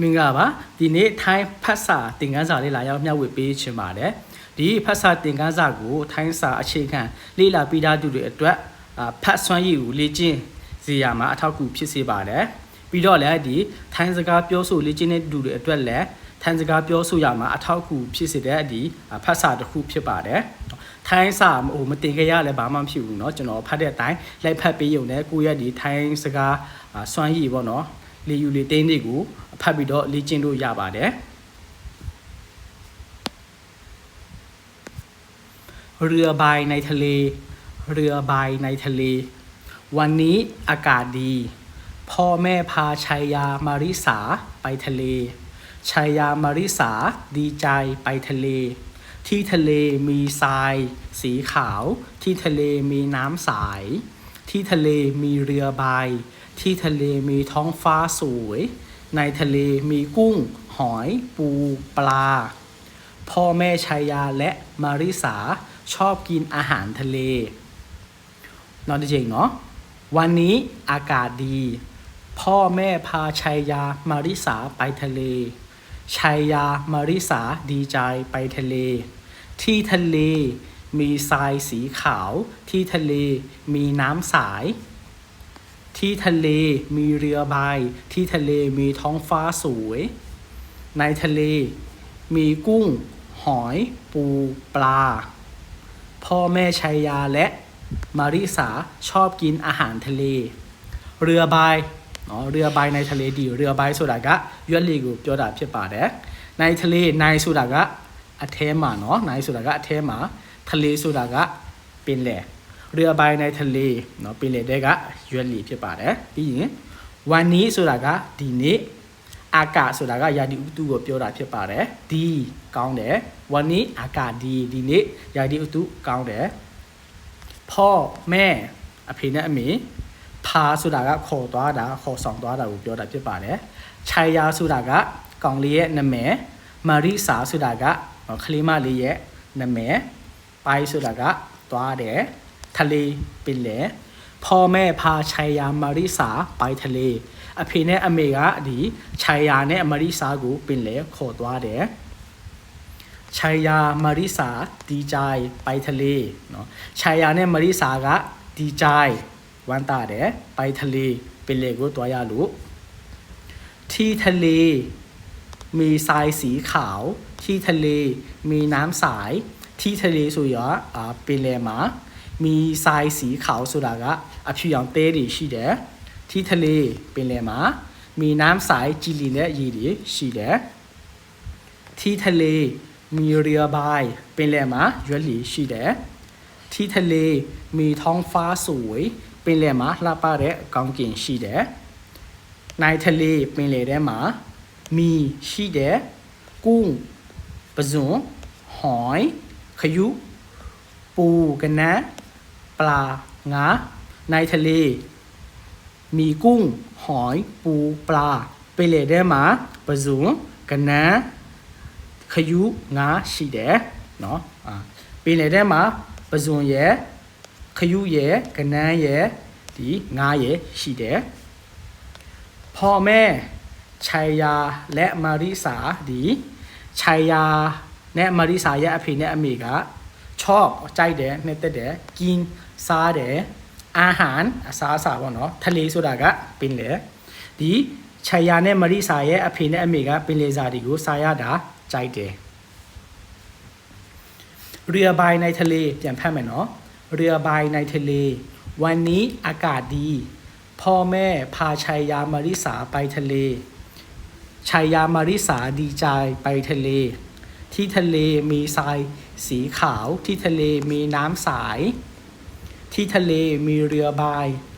မင်္ဂလာပါဒီနေ့ထိုင်းဖတ်စာသင်ခန်းစာလေးလာရောက်မျှဝေပေးချင်ပါတယ်ဒီဖတ်စာသင်ခန်းစာကိုထိုင်းစာအခြေခံလေ့လာပေးသားသူတွေအတွက်ဖတ်ဆွမ်းရည်ကိုလေ့ကျင့်စေရမှာအထောက်အကူဖြစ်စေပါတယ်ပြီးတော့လည်းဒီထိုင်းစကားပြောဆိုလေ့ကျင့်တဲ့သူတွေအတွက်လည်းထိုင်းစကားပြောဆိုရမှာအထောက်အကူဖြစ်စေတဲ့ဒီဖတ်စာတစ်ခုဖြစ်ပါတယ်ထိုင်းစာဟိုမတင်ခဲ့ရလဲဘာမှမဖြစ်ဘူးเนาะကျွန်တော်ဖတ်တဲ့အတိုင်းလိုက်ဖတ်ပေးရုံနဲ့ကိုယ့်ရဲ့ဒီထိုင်းစကားစွမ်းရည်ပေါ့เนาะလေယူလေတိန်းတွေကိုဖတ်ပြီးတော့လေ့ကျင့်လို့ရပါတယ်เรือใบในทะเล เรือใบในทะเล วันนี้อากาศดี พ่อแม่พาชายามาริสาไปทะเล ชายามาริสาดีใจไปทะเล ที่ทะเลมีทรายสีขาว ที่ทะเลมีน้ำใส ที่ทะเลมีเรือใบที่ทะเลมีท้องฟ้าสวย ในทะเลมีกุ้ง หอย ปู ปลา พ่อแม่ชายาและมาริสาชอบกินอาหารทะเลนอนจริงเนาะ วันนี้อากาศดี พ่อแม่พาชัยยามาริสาไปทะเล ชัยยามาริสาดีใจไปทะเล ที่ทะเลมีทรายสีขาว ที่ทะเลมีน้ำใสที่ทะเลมีเรือใบที่ทะเลมีท้องฟ้าสวย ในทะเลมีกุ้ง หอย ปูปลา พ่อแม่ชายาและมาริสาชอบกินอาหารทะเล เรือใบเนาะเรือใบในทะเลดี เรือใบสุดากะย้อนลีกุโจดาเพียป่าแดกในทะเลในสุดากะอเทมาเนาะในสุดากะอเทมาทะเลสุดากะเป็นแหล่เรือใบในทะเลเนาะပင်လယ်တဲကရွက်လီဖြစ်ပါတယ်ပြီးရင် one knee ဆိုတာကဒီနေ့အာကဆိုတာကယာဒီဥတုကိုပြောတာဖြစ်ပါတယ်ဒီကောင်းတယ် one knee အာကဒီဒီနေ့ယာဒီဥတုကောင်းတယ်พ่อแม่အဖေနဲ့အမေဖာဆိုတာကခေါ်သွားတာခေါ်ဆောင်သွားတာကိုပြောတာဖြစ်ပါတယ်ခြိုင်ယာဆိုတာကကောင်လေးရဲ့နာမည်မာရီစာဆိုတာကကလေးမလေးရဲ့နာမည်ပိုင်းဆိုတာကသွားတယ်ทะเลเป็นแหลพ่อแม่พาชายามาริสาไปทะเลอภิเนอเมกาดีชายาเนอมาริสากูเป็นแหลโคตวาเดชายามาริสาดีใจไปทะเลเนาะชายาเนมาริสากะดีใจวันตาเดไปทะเลเป็นเลโกตัวยาลุที่ทะเลมีทรายสีขาว ที่ทะเลมีน้ำใส ที่ทะเลสุยะอ่เป็นเลมาမီဆိုင်စီခေါဆိုတာကအဖြူရောင်သဲတွေရှိတယ်ထီးထလေးပင်လယ်မှာမီနမ်ဆိုင်ကြည်လီနဲ့ရေတွေရှိတယ်ထီးထလေးမီရီယာဘိုင်ပင်လယ်မှာရွက်လီရှိတယ်ထီးထလေးမီထောင်းဖာဆိုဝေးပင်လယ်မှာလှပတဲ့အကောင်းကင်ရှိတယ်နိုင်ထလေးပင်လယ်ထဲမှာမီရှိတယ်ကုန်းပဇွန်ဟွိုင်းခယုပူကနန်းปลางาในทะเลมีกุ้งหอยปูปลาไปเลได้มาปาสูงกันนะขยุงาชีเดเนาะอไปเลได้มาปาสูงเยขยุเยกันนะเยดีงาเยชีเดพ่อแม่ชายาและมาริสาดีชายยาและมาริสายะอภิเนอเมกาชอบใจเดเนแต่เดกินซาเดอาหารซาซาบေါ့နေะ်ထလေဆိုတာကပင်လေဒီခြိုา်ယာနဲ့าရိစာရဲ့အဖเနဲ့အမေကပင်လေစာတွซาိုစาရาာကြိเรือใบในทะเลเปลี่ยนแพ้ไหมเนาะเรือใบในทะเล วันนี้อากาศดี พ่อแม่พาชายามาริสาไปทะเลชายยามาริสาดีใจไปทะเล ที่ทะเลมีทรายสีขาวที่ทะเลมีน้ำใสที่ทะเลมีเรือใบ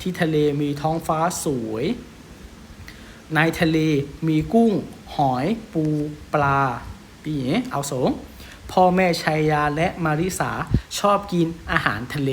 ที่ทะเลมีท้องฟ้าสวย ในทะเลมีกุ้ง หอยปูปลาปีเอาสงพ่อแม่ชายาและมาริสาชอบกินอาหารทะเล